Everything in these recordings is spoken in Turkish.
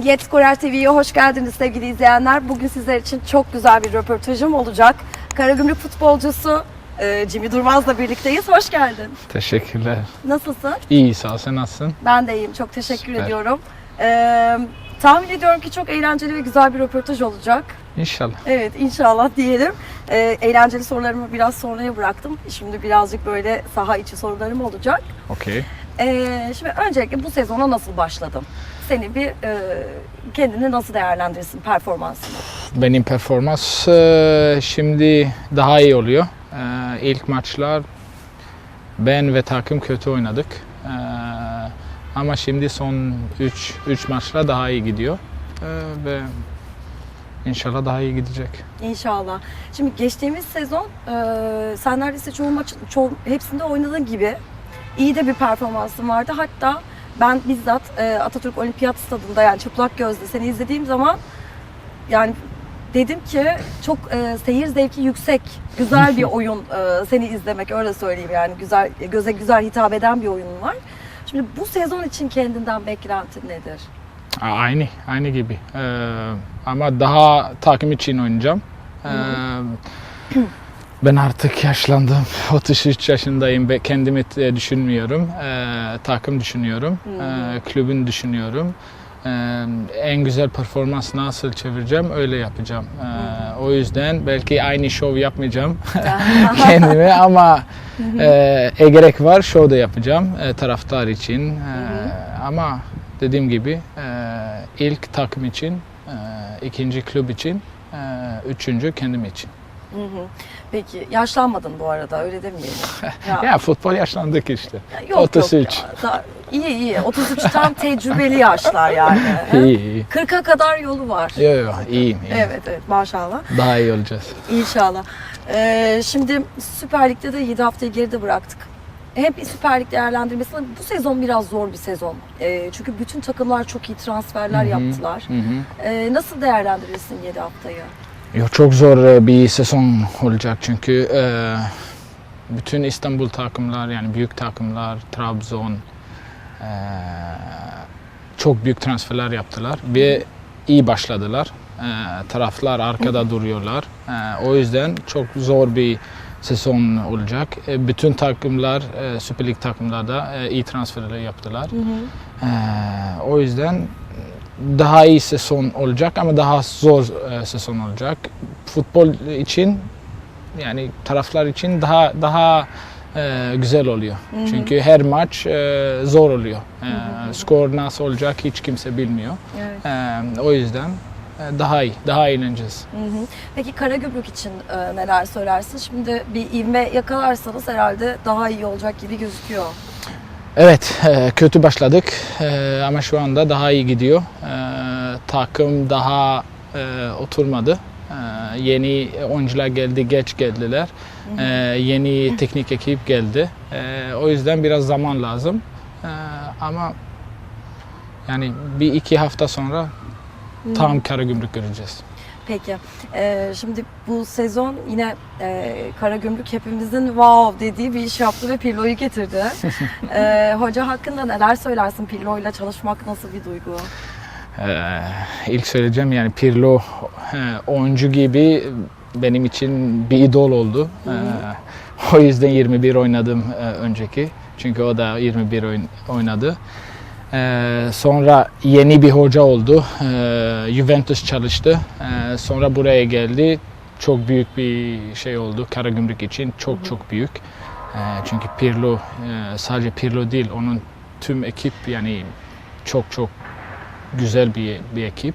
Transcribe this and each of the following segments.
Milliyet Skorer TV'ye hoş geldiniz sevgili izleyenler. Bugün sizler için çok güzel bir röportajım olacak. Karagümrük futbolcusu e, Jimmy Durmaz'la birlikteyiz. Hoş geldin. Teşekkürler. Nasılsın? İyi sağ ol. Sen nasılsın? Ben de iyiyim. Çok teşekkür Süper. ediyorum. Ee, tahmin ediyorum ki çok eğlenceli ve güzel bir röportaj olacak. İnşallah. Evet inşallah diyelim. Ee, eğlenceli sorularımı biraz sonraya bıraktım. Şimdi birazcık böyle saha içi sorularım olacak. Okey. Ee, şimdi öncelikle bu sezona nasıl başladım? Seni bir e, kendini nasıl değerlendirirsin performansını? Benim performans e, şimdi daha iyi oluyor. E, İlk maçlar ben ve takım kötü oynadık. E, Ama şimdi son 3 3 maçlar daha iyi gidiyor. E, Ve inşallah daha iyi gidecek. İnşallah. Şimdi geçtiğimiz sezon e, sen neredeyse çoğu maç, çoğu, hepsinde oynadığın gibi iyi de bir performansın vardı. Hatta ben bizzat e, Atatürk Olimpiyat Stadında yani çıplak gözle seni izlediğim zaman yani dedim ki çok e, seyir zevki yüksek, güzel bir oyun e, seni izlemek öyle söyleyeyim yani güzel göze güzel hitap eden bir oyunun var. Şimdi bu sezon için kendinden beklentin nedir? Aynı, aynı gibi. E, Ama daha takım için oynayacağım. E, Ben artık yaşlandım. 33 yaşındayım. Be- Kendimi e, düşünmüyorum. E, takım düşünüyorum. E, kulübün düşünüyorum. E, en güzel performans nasıl çevireceğim öyle yapacağım. E, o yüzden belki aynı şov yapmayacağım kendime ama e, e, gerek var şov da yapacağım e, taraftar için. E, ama dediğim gibi e, ilk takım için, e, ikinci kulüp için, e, üçüncü kendim için. Hı hı. Peki yaşlanmadın bu arada öyle demeyelim. Ya, Ya futbol yaşlandık işte. yok, 33. Yok ya. Da- iyi iyi 33 tam tecrübeli yaşlar yani. İyi iyi. 40'a kadar yolu var. Yo yo iyiyim iyiyim. Evet evet maşallah. Daha iyi olacağız. İnşallah. Ee, şimdi Süper Lig'de de 7 haftayı geride bıraktık. Hep Süper Lig değerlendirmesi bu sezon biraz zor bir sezon. Ee, çünkü bütün takımlar çok iyi transferler Hı hı. yaptılar. Hı hı. Ee, nasıl değerlendirirsin 7 haftayı? Yo, çok zor e, bir sezon olacak çünkü e, bütün İstanbul takımlar yani büyük takımlar, Trabzon e, çok büyük transferler yaptılar ve iyi başladılar. E, taraflar arkada duruyorlar. E, o yüzden çok zor bir sezon olacak. E, bütün takımlar, e, Süper Lig takımlar da e, iyi transferler yaptılar. Ee, o yüzden daha iyi sezon olacak ama daha zor e, sezon olacak. Futbol için yani taraflar için daha daha e, güzel oluyor. Çünkü her maç e, zor oluyor. E, skor nasıl olacak hiç kimse bilmiyor. Evet. E, o yüzden e, daha iyi, daha eğleneceğiz. Hı hı. Peki Karagümrük için e, neler söylersin? Şimdi bir ivme yakalarsanız herhalde daha iyi olacak gibi gözüküyor. Evet, e, kötü başladık e, ama şu anda daha iyi gidiyor. E, takım daha e, oturmadı. E, yeni oyuncular geldi, geç geldiler. E, yeni teknik ekip geldi. E, o yüzden biraz zaman lazım. E, ama yani bir iki hafta sonra tam Karagümrük göreceğiz. Peki. e, şimdi bu sezon yine e, Karagümrük hepimizin wow dediği bir iş yaptı ve Pirlo'yu getirdi. E, hoca hakkında neler söylersin? Pirlo'yla çalışmak nasıl bir duygu? Ee, ilk söyleyeceğim yani Pirlo e, oyuncu gibi benim için bir idol oldu. Ee, o yüzden 21 oynadım e, önceki. Çünkü o da 21 oyn- oynadı. Ee, sonra yeni bir hoca oldu. Ee, Juventus çalıştı. Ee, sonra buraya geldi. Çok büyük bir şey oldu Karagümrük için. Çok çok büyük. Ee, çünkü Pirlo e, sadece Pirlo değil onun tüm ekip yani çok çok güzel bir, bir ekip.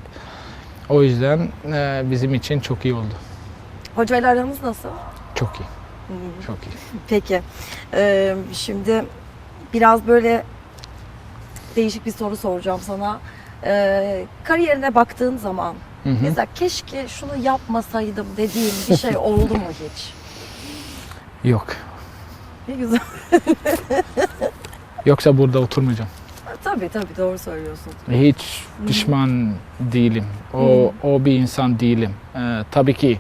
O yüzden e, bizim için çok iyi oldu. Hocayla aranız nasıl? Çok iyi. Çok iyi. Peki. e, şimdi biraz böyle değişik bir soru soracağım sana. E, kariyerine baktığın zaman Hı hı. mesela keşke şunu yapmasaydım dediğin bir şey oldu mu hiç? Yok. Ne güzel. Yoksa burada oturmayacağım. Tabii tabii doğru söylüyorsun. Hiç pişman değilim. O o bir insan değilim. Ee, tabii ki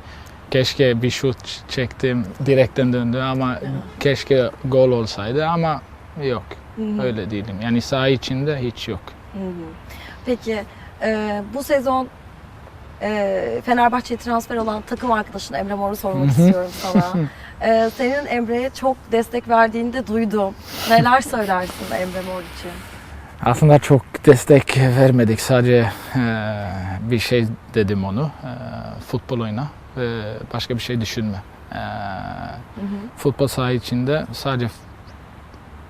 keşke bir şut çektim, direkten döndü ama keşke gol olsaydı ama yok. Öyle değilim. Yani saha içinde hiç yok. Hı. Peki Ee, bu sezon e, Fenerbahçe'ye transfer olan takım arkadaşın Emre Mor'u sormak istiyorum sana. Ee, senin Emre'ye çok destek verdiğini de duydum. Neler söylersin Emre Mor için? Aslında çok destek vermedik. Sadece e, bir şey dedim onu. E, futbol oyna ve başka bir şey düşünme. E, futbol saha içinde sadece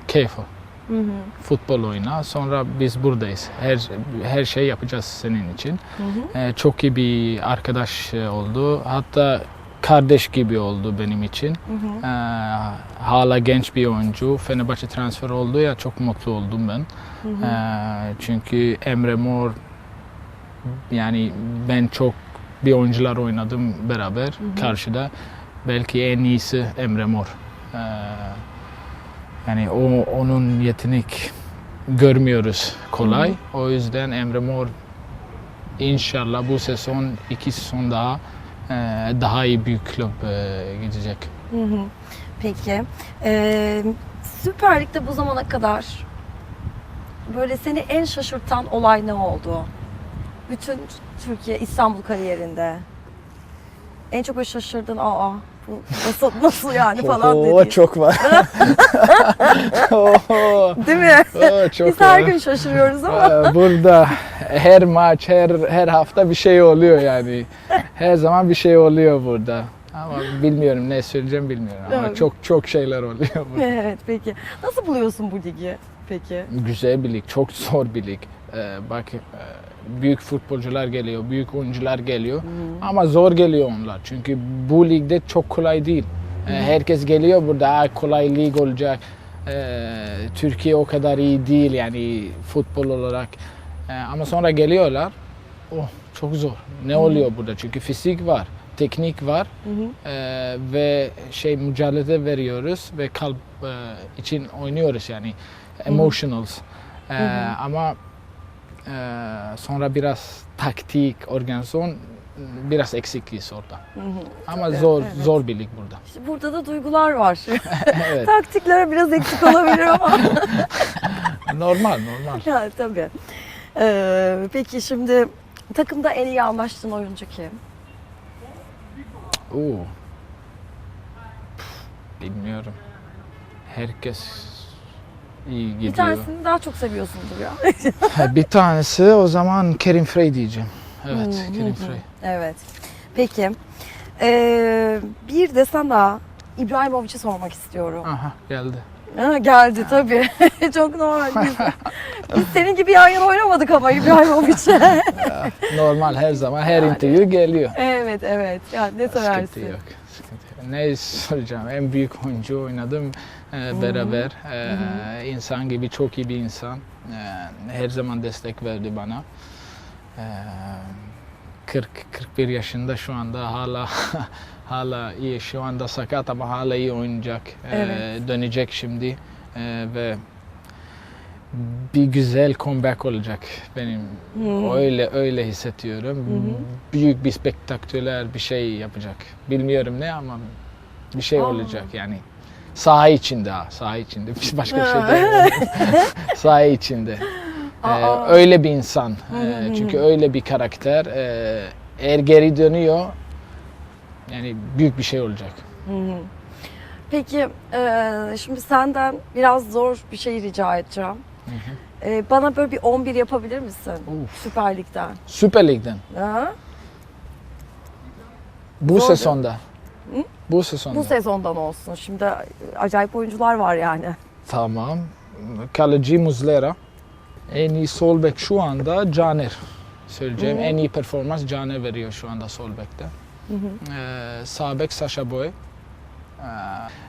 keyif ol. Hı hı. Futbol oyna. Sonra biz buradayız. Her her şey yapacağız senin için. Hı hı. E, çok iyi bir arkadaş oldu. Hatta kardeş gibi oldu benim için. Hı hı. E, hala genç bir oyuncu. Fenerbahçe transfer oldu ya çok mutlu oldum ben. Hı hı. Ee, çünkü Emre Mor yani ben çok bir oyuncular oynadım beraber hı. karşıda. Belki en iyisi Emre Mor. Ee, yani o onun yetenek görmüyoruz kolay. O yüzden Emre Mor inşallah bu sezon iki sezon daha daha iyi büyük kulüp e, gidecek. Peki. Ee, Süper Lig'de bu zamana kadar böyle seni en şaşırtan olay ne oldu? Bütün Türkiye İstanbul kariyerinde. En çok böyle şaşırdın aa bu nasıl nasıl yani falan Oo, dediğin. çok var. Oo, Değil mi? oo, çok Biz her var. gün şaşırıyoruz ama. Ee, Burada her maç, her her hafta bir şey oluyor yani. Her zaman bir şey oluyor burada. Ama bilmiyorum ne söyleyeceğim bilmiyorum ama Evet. çok çok şeyler oluyor burada. evet peki. Nasıl buluyorsun bu ligi peki? Güzel bir lig, çok zor bir lig. Ee, bak e, büyük futbolcular geliyor, büyük oyuncular geliyor ama zor geliyor onlar. Çünkü bu ligde çok kolay değil. Ee, herkes geliyor burada "Aa, kolay lig olacak. Ee, Türkiye o kadar iyi değil yani futbol olarak. Ee, ama sonra geliyorlar. Oh çok zor. Ne oluyor burada? Çünkü fizik var, teknik var Hı hı. Ee, ve şey mücadele veriyoruz ve kalp e, için oynuyoruz yani emotionals. Ee, hı. ama e, sonra biraz taktik, organizasyon biraz eksikliyiz orada. Hı hı. Ama Tabii, zor evet. zor bir lig burada. İşte burada da duygular var. evet. Taktikler biraz eksik olabilir ama. normal normal. ya tabii. Ee, peki şimdi takımda en iyi anlaştığın oyuncu kim? Oo. Bilmiyorum. Herkes iyi gidiyor. Bir tanesini daha çok seviyorsundur ya. bir tanesi o zaman Kerim Frey diyeceğim. Evet, hı, Kerim hı. Frey. evet. Peki. Ee, bir de sana İbrahimovic'i sormak istiyorum. Aha geldi. Ha, geldi tabii. çok normal. Biz, biz senin gibi yan yana oynamadık ama İbrahimovic'e. Normal her zaman her interview geliyor. evet evet. Ya ne Sıkıntı söylersin? yok. Ne soracağım? En büyük oyuncu oynadım e, beraber. E, insan gibi çok iyi bir insan. E, her zaman destek verdi bana. E, 40 41 yaşında şu anda hala hala iyi. Şu anda sakat ama hala iyi oynayacak. E, Evet. dönecek şimdi E, ve bir güzel comeback olacak benim. Hı. Öyle öyle hissediyorum. hı. Büyük bir spektaküler bir şey yapacak. Bilmiyorum ne ama bir şey Aa. olacak yani. Saha içinde ha, saha içinde. Biz başka bir şey demiyoruz. saha içinde. Ee, öyle bir insan. Ee, çünkü öyle bir karakter. Ee, eğer geri dönüyor yani büyük bir şey olacak. Peki e, şimdi senden biraz zor bir şey rica edeceğim. E, bana böyle bir 11 yapabilir misin? Uf. Süper Lig'den. Süper Lig'den. Ha? Bu Zor sezonda. Hı? Bu sezonda. Bu sezondan olsun. Şimdi acayip oyuncular var yani. Tamam. Kaleci Muslera. En iyi sol bek şu anda Caner. Söyleyeceğim Hı. en iyi performans Caner veriyor şu anda sol bekte. Ee, sağ bek Sasha Boy.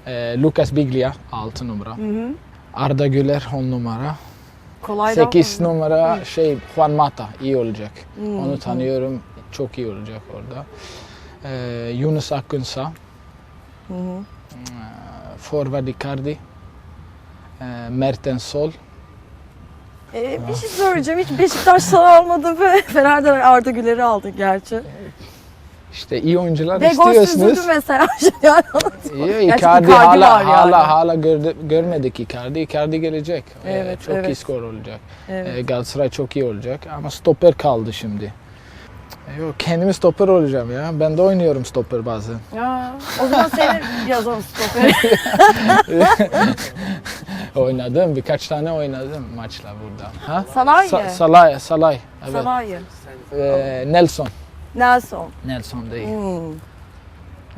Ee, e, Lucas Biglia 6 numara. Hı hı. Arda Güler 10 numara. Kolay 8 numara şey Juan Mata iyi olacak. Hı, Onu tanıyorum. Çok iyi olacak orada. Ee, Yunus Akgünsa. Hı. Ee, Forward Icardi. Ee, Mertens Sol. E, bir şey söyleyeceğim. Hiç Beşiktaş'tan almadın ve Fener'den Arda Güler'i aldın gerçi. İşte iyi oyuncular gol istiyorsunuz. mesela. yani İyi, Icardi Icardi hala var yani. hala hala gördü- görmedik Icardi. Icardi gelecek. Ee, Evet, çok iyi evet. skor olacak. evet. Ee, Galatasaray çok iyi olacak ama stoper kaldı şimdi. Ee, Yok kendimi stoper olacağım ya. Ben de oynuyorum stoper bazen. Ya, o zaman seni yazalım stoperi. Oynadım. Birkaç tane oynadım maçla burada. Ha? Salah'ı. Sa- Salay, Salay. Evet. Salah'ı. Ee, Nelson. Nelson. Nelson değil. Hmm,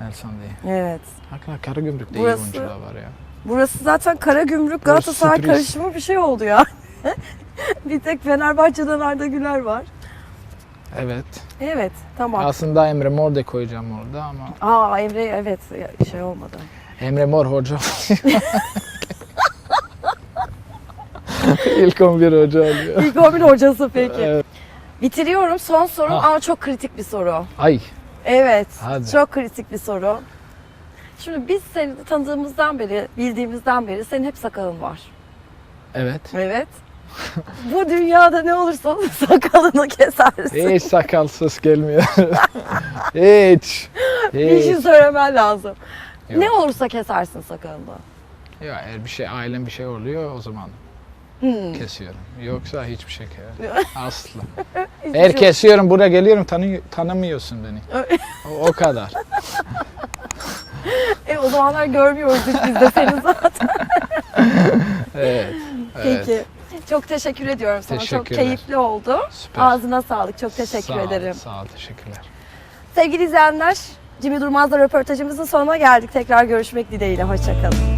Nelson değil. evet. Hakikaten Karagümrük'te Burası- iyi oyuncular var ya. Burası zaten Karagümrük Galatasaray sürpriz. karışımı bir şey oldu ya. bir tek Fenerbahçe'den Arda Güler var. Evet. Evet, tamam. Aslında Emre Mor da koyacağım orada ama Aa Emre evet şey olmadı. Emre Mor hoca İlk 11 hoca oluyor. İlk 11 hocası peki. Evet. Bitiriyorum. Son sorum Ha. ama çok kritik bir soru. Ay. Evet. Hadi. Çok kritik bir soru. Şimdi biz seni tanıdığımızdan beri, bildiğimizden beri senin hep sakalın var. Evet. Evet. Bu dünyada ne olursa olsun sakalını kesersin. Hiç sakalsız gelmiyor. Hiç. Bir şey Hiç. söylemen lazım. Yok. Ne olursa kesersin sakalını. Ya eğer bir şey ailem bir şey oluyor o zaman Hmm. kesiyorum. Yoksa hiçbir şey asla. Eğer kesiyorum buraya geliyorum tanı tanımıyorsun beni. O, o kadar. E, o zamanlar görmüyoruz biz de seni zaten. Evet. evet. Peki. Çok teşekkür ediyorum sana. Çok keyifli oldu. Süper. Ağzına sağlık. Çok teşekkür Sağ ol, ederim. Sağ ol, teşekkürler. Sevgili izleyenler, Jimmy Durmaz'la röportajımızın sonuna geldik. Tekrar görüşmek dileğiyle. Hoşçakalın.